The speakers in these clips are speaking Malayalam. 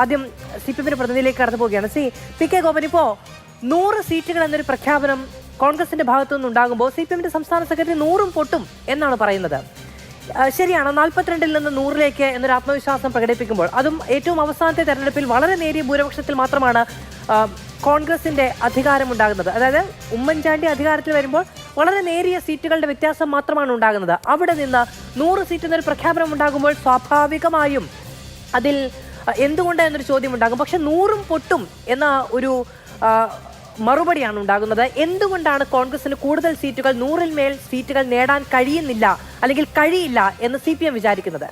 ആദ്യം സി പി എമ്മിന്റെ പ്രതിനിധിയിലേക്ക് കടന്നു പോവുകയാണ്. സി പി കെ ഗോപൻ ഇപ്പോ നൂറ് സീറ്റുകൾ എന്നൊരു പ്രഖ്യാപനം കോൺഗ്രസിന്റെ ഭാഗത്തു നിന്നുണ്ടാകുമ്പോൾ സി പി എമ്മിന്റെ സംസ്ഥാന സെക്രട്ടറി നൂറും പൊട്ടും എന്നാണ് പറയുന്നത്. ശരിയാണ് നാൽപ്പത്തിരണ്ടിൽ നിന്ന് നൂറിലേക്ക് എന്നൊരു ആത്മവിശ്വാസം പ്രകടിപ്പിക്കുമ്പോൾ അതും ഏറ്റവും അവസാനത്തെ തെരഞ്ഞെടുപ്പിൽ വളരെ നേരിയ ഭൂരിപക്ഷത്തിൽ മാത്രമാണ് കോൺഗ്രസിന്റെ അധികാരം ഉണ്ടാകുന്നത്. അതായത് ഉമ്മൻചാണ്ടി അധികാരത്തിൽ വരുമ്പോൾ വളരെ നേരിയ സീറ്റുകളുടെ വ്യത്യാസം മാത്രമാണ് ഉണ്ടാകുന്നത്. അവിടെ നിന്ന് നൂറ് സീറ്റ് എന്നൊരു പ്രഖ്യാപനം ഉണ്ടാകുമ്പോൾ സ്വാഭാവികമായും അതിൽ എന്തുകൊണ്ട് എന്നൊരു ചോദ്യം ഉണ്ടാകും പക്ഷെ നൂറും പൊട്ടും എന്ന ഒരു മറുപടിയാണ് ഉണ്ടാകുന്നത്. എന്തുകൊണ്ടാണ് കോൺഗ്രസിന് കൂടുതൽ സീറ്റുകൾ നൂറിൽ മേൽ സീറ്റുകൾ നേടാൻ കഴിയുന്നില്ല അല്ലെങ്കിൽ കഴിയില്ല എന്ന് സി പി എം വിചാരിക്കുന്നത്?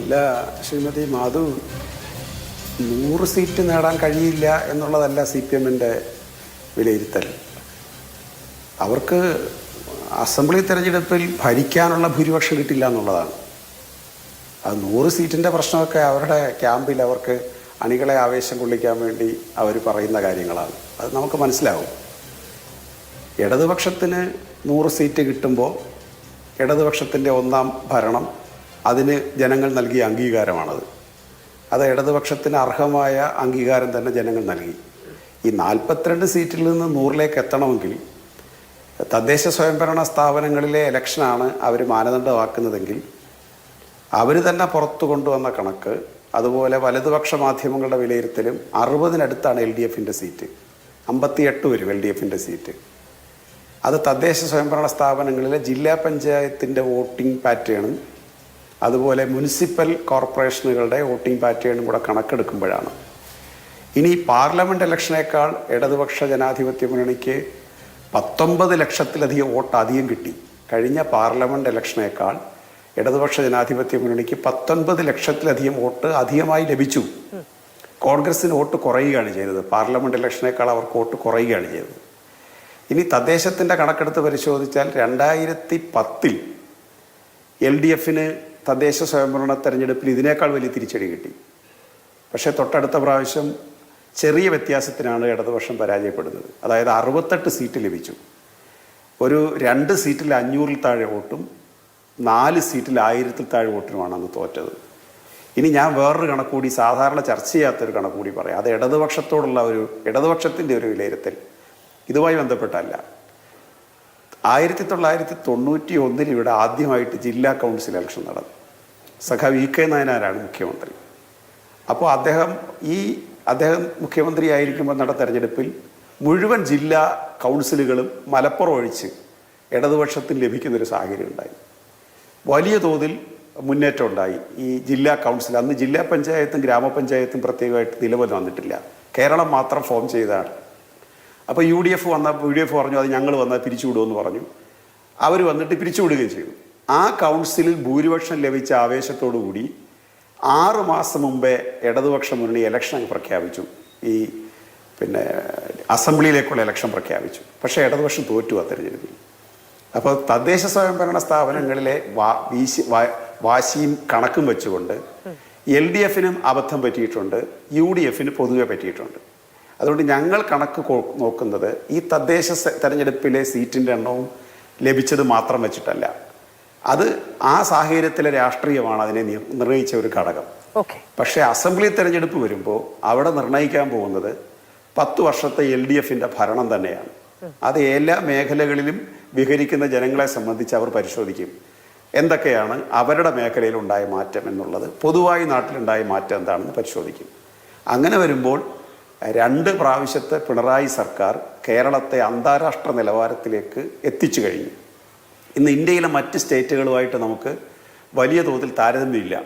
അല്ല ശ്രീമതി മാധു നൂറ് സീറ്റ് നേടാൻ കഴിയില്ല എന്നുള്ളതല്ല സി പി എമ്മിന്റെ വിലയിരുത്തൽ. അവർക്ക് അസംബ്ലി തെരഞ്ഞെടുപ്പിൽ ഭരിക്കാനുള്ള ഭൂരിപക്ഷം കിട്ടില്ല എന്നുള്ളതാണ്. അത് നൂറ് സീറ്റിന്റെ പ്രശ്നമൊക്കെ അവരുടെ ക്യാമ്പിൽ അവർക്ക് അണികളെ ആവേശം കൊള്ളിക്കാൻ വേണ്ടി അവർ പറയുന്ന കാര്യങ്ങളാണ്. അത് നമുക്ക് മനസ്സിലാവും. ഇടതുപക്ഷത്തിന് നൂറ് സീറ്റ് കിട്ടുമ്പോൾ ഇടതുപക്ഷത്തിന്റെ ഒന്നാം ഭരണം അതിന് ജനങ്ങൾ നൽകിയ അംഗീകാരമാണത്. അത് ഇടതുപക്ഷത്തിന് അർഹമായ അംഗീകാരം തന്നെ ജനങ്ങൾ നൽകി. ഈ നാൽപ്പത്തിരണ്ട് സീറ്റിൽ നിന്ന് നൂറിലേക്ക് എത്തണമെങ്കിൽ തദ്ദേശ സ്വയംഭരണ സ്ഥാപനങ്ങളിലെ ഇലക്ഷനാണ് അവർ മാനദണ്ഡമാക്കുന്നതെങ്കിൽ അവർ തന്നെ പുറത്തു കൊണ്ടുവന്ന കണക്ക് അതുപോലെ വലതുപക്ഷ മാധ്യമങ്ങളുടെ വിലയിരുത്തലും അറുപതിനടുത്താണ് എൽ ഡി എഫിന്റെ സീറ്റ്. അമ്പത്തിയെട്ട് വരും എൽ ഡി എഫിന്റെ സീറ്റ്. അത് തദ്ദേശ സ്വയംഭരണ സ്ഥാപനങ്ങളിലെ ജില്ലാ പഞ്ചായത്തിന്റെ വോട്ടിംഗ് പാറ്റേണും. അതുപോലെ മുനിസിപ്പൽ കോർപ്പറേഷനുകളുടെ വോട്ടിംഗ് പാറ്റേണും കൂടെ കണക്കെടുക്കുമ്പോഴാണ്. ഇനി പാർലമെന്റ് ഇലക്ഷനേക്കാൾ ഇടതുപക്ഷ ജനാധിപത്യ മുന്നണിക്ക് പത്തൊമ്പത് ലക്ഷത്തിലധികം വോട്ട് അധികം കിട്ടി. കഴിഞ്ഞ പാർലമെന്റ് ഇലക്ഷനേക്കാൾ ഇടതുപക്ഷ ജനാധിപത്യ മുന്നണിക്ക് പത്തൊൻപത് ലക്ഷത്തിലധികം വോട്ട് അധികമായി ലഭിച്ചു. കോൺഗ്രസിന് വോട്ട് കുറയുകയാണ് ചെയ്തത്. പാർലമെന്റ് ഇലക്ഷനേക്കാൾ അവർക്ക് വോട്ട് കുറയുകയാണ് ചെയ്തത്. ഇനി തദ്ദേശത്തിന്റെ കണക്കെടുത്ത് പരിശോധിച്ചാൽ രണ്ടായിരത്തി പത്തിൽ എൽ ഡി എഫിന് തദ്ദേശ സ്വയംഭരണ തെരഞ്ഞെടുപ്പിൽ ഇതിനേക്കാൾ വലിയ തിരിച്ചടി കിട്ടി. പക്ഷേ തൊട്ടടുത്ത പ്രാവശ്യം ചെറിയ വ്യത്യാസത്തിനാണ് ഇടതുപക്ഷം പരാജയപ്പെടുന്നത്. അതായത് അറുപത്തെട്ട് സീറ്റ് ലഭിച്ചു. ഒരു രണ്ട് സീറ്റിൽ അഞ്ഞൂറിൽ താഴെ വോട്ടും നാല് സീറ്റിൽ ആയിരത്തിൽ താഴെ വോട്ടിനുമാണ് അന്ന് തോറ്റത്. ഇനി ഞാൻ വേറൊരു കണക്കൂടി സാധാരണ ചർച്ച ചെയ്യാത്തൊരു കണക്കൂടി പറയാം. അത് ഇടതുപക്ഷത്തോടുള്ള ഒരു ഇടതുപക്ഷത്തിന്റെ ഒരു വിലയിരുത്തൽ. ഇതുമായി ബന്ധപ്പെട്ടല്ല. ആയിരത്തി തൊള്ളായിരത്തി തൊണ്ണൂറ്റി ഒന്നിൽ ഇവിടെ ആദ്യമായിട്ട് ജില്ലാ കൗൺസിൽ ഇലക്ഷൻ നടന്നു. സഖാവ് ഇ കെ നായനാരാണ് മുഖ്യമന്ത്രി. അപ്പോൾ അദ്ദേഹം ഈ അദ്ദേഹം മുഖ്യമന്ത്രി ആയിരിക്കുമ്പോൾ നടന്ന തെരഞ്ഞെടുപ്പിൽ മുഴുവൻ ജില്ലാ കൗൺസിലുകളും മലപ്പുറം ഒഴിച്ച് ഇടതുപക്ഷത്തിന് ലഭിക്കുന്നൊരു സാഹചര്യം ഉണ്ടായി. വലിയ തോതിൽ മുന്നേറ്റം ഉണ്ടായി. ഈ ജില്ലാ കൗൺസിൽ. അന്ന് ജില്ലാ പഞ്ചായത്തും ഗ്രാമപഞ്ചായത്തും പ്രത്യേകമായിട്ട് നിലവിൽ വന്നിട്ടില്ല. കേരളം മാത്രം ഫോം ചെയ്തതാണ്. അപ്പോൾ യു ഡി എഫ് വന്ന യു ഡി എഫ് പറഞ്ഞു അത് ഞങ്ങൾ വന്നാൽ പിരിച്ചുവിടുമെന്ന് പറഞ്ഞു. അവർ വന്നിട്ട് പിരിച്ചുവിടുകയും ചെയ്തു. ആ കൗൺസിലിൽ ഭൂരിപക്ഷം ലഭിച്ച ആവേശത്തോടു കൂടി ആറ് മാസം മുമ്പേ ഇടതുപക്ഷ മുന്നണി ഇലക്ഷൻ പ്രഖ്യാപിച്ചു. ഈ പിന്നെ അസംബ്ലിയിലേക്കുള്ള ഇലക്ഷൻ പ്രഖ്യാപിച്ചു. പക്ഷേ ഇടതുപക്ഷം തോറ്റു ആ തെരഞ്ഞെടുപ്പിൽ. അപ്പോൾ തദ്ദേശ സ്വയംഭരണ സ്ഥാപനങ്ങളിലെ വാ വീശി വാ- വാശിയും കണക്കും വെച്ചുകൊണ്ട് എൽ ഡി എഫിനും അബദ്ധം പറ്റിയിട്ടുണ്ട് യു ഡി എഫിന് പൊതുവെ പറ്റിയിട്ടുണ്ട്. അതുകൊണ്ട് ഞങ്ങൾ കണക്ക് നോക്കുന്നത് ഈ തദ്ദേശ തെരഞ്ഞെടുപ്പിലെ സീറ്റിന്റെ എണ്ണവും ലഭിച്ചത് മാത്രം വെച്ചിട്ടല്ല. അത് ആ സാഹചര്യത്തിലെ രാഷ്ട്രീയമാണ് അതിനെ നിർണയിച്ച ഒരു ഘടകം. ഓക്കെ. പക്ഷേ അസംബ്ലി തെരഞ്ഞെടുപ്പ് വരുമ്പോൾ അവിടെ നിർണയിക്കാൻ പോകുന്നത് പത്ത് വർഷത്തെ എൽ ഡി എഫിന്റെ ഭരണം തന്നെയാണ്. അത് എല്ലാ മേഖലകളിലും വിഹരിക്കുന്ന ജനങ്ങളെ സംബന്ധിച്ച് അവർ പരിശോധിക്കും. എന്തൊക്കെയാണ് അവരുടെ മേഖലയിൽ ഉണ്ടായ മാറ്റം എന്നുള്ളത് പൊതുവായി നാട്ടിലുണ്ടായ മാറ്റം എന്താണെന്ന് പരിശോധിക്കും. അങ്ങനെ വരുമ്പോൾ രണ്ട് പ്രാവശ്യത്തെ പിണറായി സർക്കാർ കേരളത്തെ അന്താരാഷ്ട്ര നിലവാരത്തിലേക്ക് എത്തിച്ചു കഴിഞ്ഞു. ഇന്ന് ഇന്ത്യയിലെ മറ്റ് സ്റ്റേറ്റുകളുമായിട്ട് നമുക്ക് വലിയ തോതിൽ താരതമ്യമില്ല.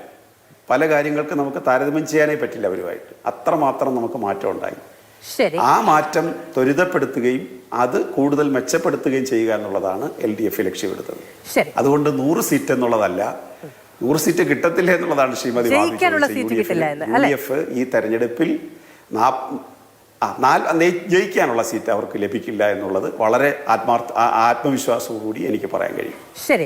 പല കാര്യങ്ങൾക്ക് നമുക്ക് താരതമ്യം ചെയ്യാനേ പറ്റില്ല അവരുമായിട്ട്. അത്രമാത്രം നമുക്ക് മാറ്റം ഉണ്ടായി. ആ മാറ്റം ത്വരിതപ്പെടുത്തുകയും അത് കൂടുതൽ മെച്ചപ്പെടുത്തുകയും ചെയ്യുക എന്നുള്ളതാണ് എൽ ഡി എഫ് ലക്ഷ്യമെടുത്തത് അതുകൊണ്ട് നൂറ് സീറ്റ് എന്നുള്ളതല്ല നൂറ് സീറ്റ് കിട്ടത്തില്ല എന്നുള്ളതാണ് ശ്രീമതി യു ഡി എഫ് ഈ തെരഞ്ഞെടുപ്പിൽ ജയിക്കാനുള്ള സീറ്റ് അവർക്ക് ലഭിക്കില്ല എന്നുള്ളത് വളരെ ആത്മാർത്ഥ ആത്മവിശ്വാസവും കൂടി എനിക്ക് പറയാൻ കഴിയും. ശരി.